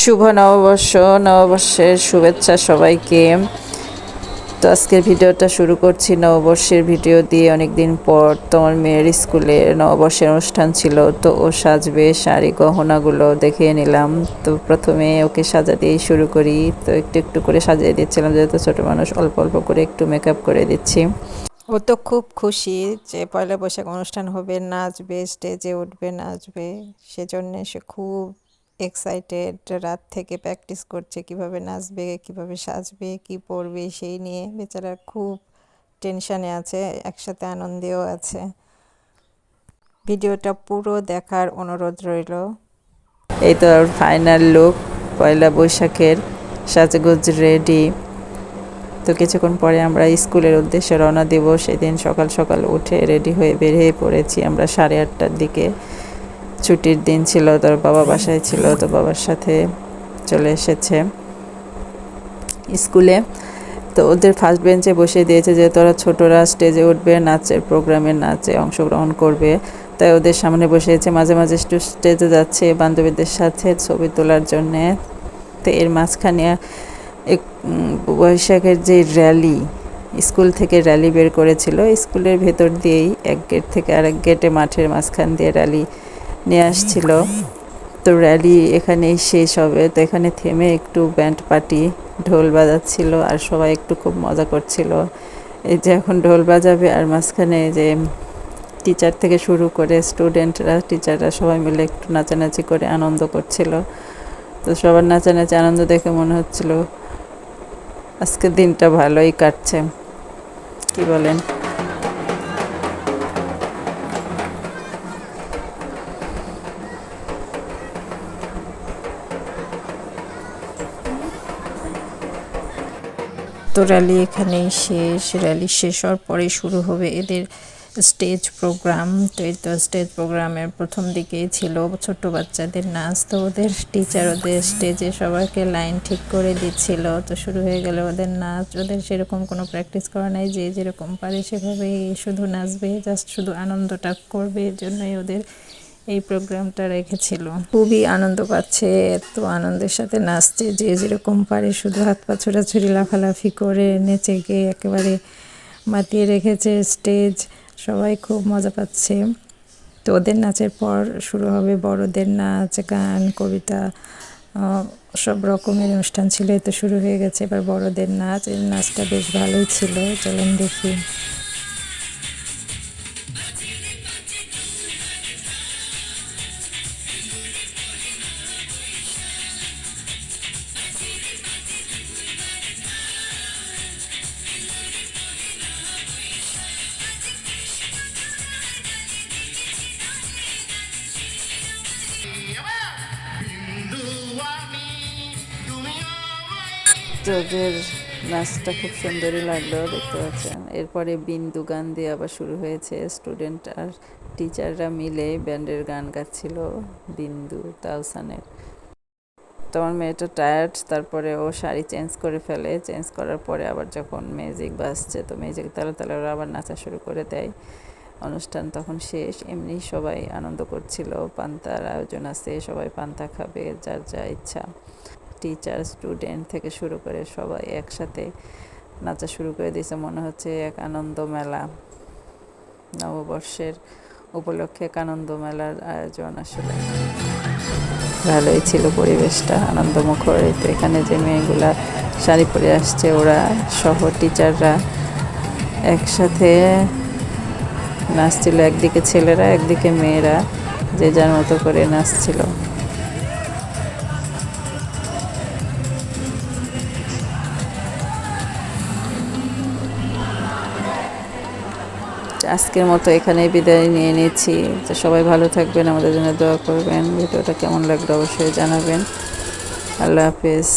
শুভ নববর্ষ নববর্ষের শুভেচ্ছা সবাইকে। তো আজকের ভিডিওটা শুরু করছি নববর্ষের ভিডিও দিয়ে। অনেক দিন পর তোমার মেয়ের স্কুলে নববর্ষের অনুষ্ঠান ছিল, তো ও সাজবে শাড়ি গহনাগুলো দেখিয়ে নিলাম। তো প্রথমে ওকে সাজা দিয়েই শুরু করি। তো একটু একটু করে সাজিয়ে দিচ্ছিলাম, যেহেতু ছোটো মানুষ, অল্প অল্প করে একটু মেকআপ করে দিচ্ছি। ও তো খুব খুশি যে পয়লা বৈশাখ অনুষ্ঠান হবে, নাচবে স্টেজে উঠবে, নাচবে। সেজন্য সে খুব এক্সাইটেড রাত থেকে প্র্যাকটিস করছে, কীভাবে নাচবে, কীভাবে সাজবে, কি পরবে সেই নিয়ে। বেচারা খুব টেনশানে আছে, একসাথে আনন্দেও আছে। ভিডিওটা পুরো দেখার অনুরোধ রইল। এই তো ফাইনাল লুক পয়লা বৈশাখের সাজগোজ রেডি তো কিছুক্ষণ পরে আমরা স্কুলের উদ্দেশ্যে রওনা দেব, সেদিন সকাল সকাল উঠে রেডি হয়ে বেরিয়ে পড়েছি আমরা সাড়ে আটটার দিকে। ছুটির দিন ছিল, তোর বাবা বাসায় ছিল, তো বাবার সাথে চলে এসেছে স্কুলে। তো ওদের ফার্স্ট বেঞ্চে বসে দিয়েছে যে, তোরা ছোটরা স্টেজে উঠবে নাচের প্রোগ্রামে নাচে অংশগ্রহণ করবে। তাই ওদের সামনে বসেছে মাঝে মাঝে একটু স্টেজে যাচ্ছে বান্ধবীদের সাথে ছবি তোলার জন্যে। তো এর মাঝখানে এক বৈশাখের যে র্যালি স্কুল থেকে র্যালি বের করেছিল, স্কুলের ভেতর দিয়েই এক গেট থেকে আরেক গেটে মাঠের মাঝখান দিয়ে র্যালি নিয়ে আসছিল। তো র্যালি এখানেই শেষ হবে। তো এখানে থেমে একটু ব্যান্ড পার্টি ঢোল বাজাচ্ছিল আর সবাই একটু খুব মজা করছিল। এই যে এখন ঢোল বাজাবে আর মাঝখানে যে টিচার থেকে শুরু করে স্টুডেন্টরা টিচাররা সবাই মিলে একটু নাচানাচি করে আনন্দ করছিল। তো সবার নাচানাচি আনন্দ দেখে মনে হচ্ছিল, আজকের দিনটা ভালোই কাটছে। কি বলেন? র্যালি এখানেই শেষ। র্যালি শেষ হওয়ার পরে শুরু হবে এদের স্টেজ প্রোগ্রাম তো এই তো স্টেজ প্রোগ্রামের প্রথম দিকেই ছিল ছোট্ট বাচ্চাদের নাচ। তো ওদের টিচার ওদের স্টেজে সবাইকে লাইন ঠিক করে দিচ্ছিল। তো শুরু হয়ে গেল ওদের নাচ। ওদের সেরকম কোনো প্র্যাকটিস করা নাই। যে যেরকম পারে সেভাবেই শুধু নাচবে জাস্ট শুধু আনন্দটা করবে এর জন্যই ওদের এই প্রোগ্রামটা রেখেছিল। খুবই আনন্দ পাচ্ছে, এত আনন্দের সাথে নাচছে, যে যেরকম পারে শুধু হাত পা ছোড়াছুড়ি, লাফালাফি করে নেচে গিয়ে একেবারে মাতিয়ে রেখেছে স্টেজ। সবাই খুব মজা পাচ্ছে। তো ওদের নাচের পর শুরু হবে বড়দের নাচ, গান, কবিতা সব রকমের অনুষ্ঠান ছিল তো শুরু হয়ে গেছে। এবার বড়দের নাচ এই নাচটা বেশ ভালোই ছিল। চলেন দেখি। তোদের নাচটা খুব সুন্দরই লাগল, দেখতে পাচ্ছেন। এরপরে বিন্দু গান দিয়ে আবার শুরু হয়েছে স্টুডেন্ট আর টিচাররা মিলে ব্যান্ডের গান গাচ্ছিল বিন্দু তাওসানের তোমার মেয়েটা টায়ার্ড তারপরে ও শাড়ি চেঞ্জ করে ফেলে চেঞ্জ করার পরে আবার যখন মিউজিক বাজছে, তো মিউজিক তালে তালে ওরা আবার নাচা শুরু করে দেয়। অনুষ্ঠান তখন শেষ, এমনি সবাই আনন্দ করছিল, পান্তার আয়োজন আছে, সবাই পান্তা খাবে, যার যা ইচ্ছা। টিচার স্টুডেন্ট থেকে শুরু করে সবাই একসাথে নাচা শুরু করে দিয়েছে। মনে হচ্ছে এক আনন্দ মেলা। নববর্ষের উপলক্ষে এক আনন্দ মেলার আয়োজন আসলে। ভালোই ছিল পরিবেশটা আনন্দমুখর। তো এখানে যে মেয়েগুলা শাড়ি পরে আসছে, ওরা সহ টিচাররা একসাথে নাচছিল। একদিকে ছেলেরা, একদিকে মেয়েরা, যে যার মতো করে নাচছিল। আজকের মতো এখানেই বিদায় নিয়ে নিচ্ছি। তো সবাই ভালো থাকবেন, আমাদের জন্য দোয়া করবেন। ভিডিওটা কেমন লাগল অবশ্যই জানাবেন। আল্লাহ হাফেজ।